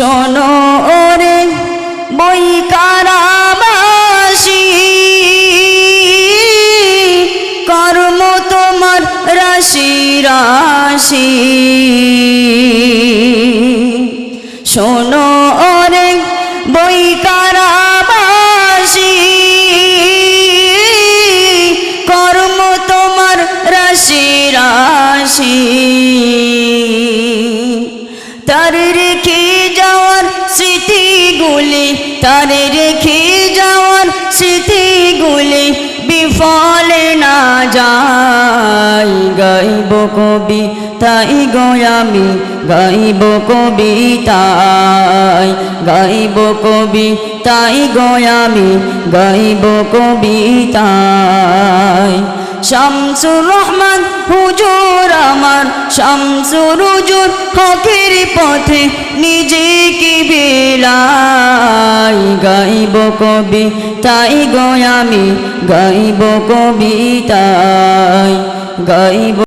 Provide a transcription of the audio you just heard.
শোনো ওরে বই কারাবাসী কর্ম তোমার রাশি রাশি। শোনো ওরে বই কারাবাসী কর্ম তোমার রাশি রাশি। তার স্মৃতিগুলি তার রেখে যাওয়ার স্মৃতিগুলি বিফলে না যায়। গাইব কবি, তাই গয়ামি গাইব কবিতাই গাইব কবি, তাই গয়ামি গাইব কবিতাই শামসুর রহমান, হুজুর আমার। শামসুর হুজুর, হকের পথে নিজেকে বেলাই গাইব কবি তাই গয়ামি গাইব কবিতাই গাইব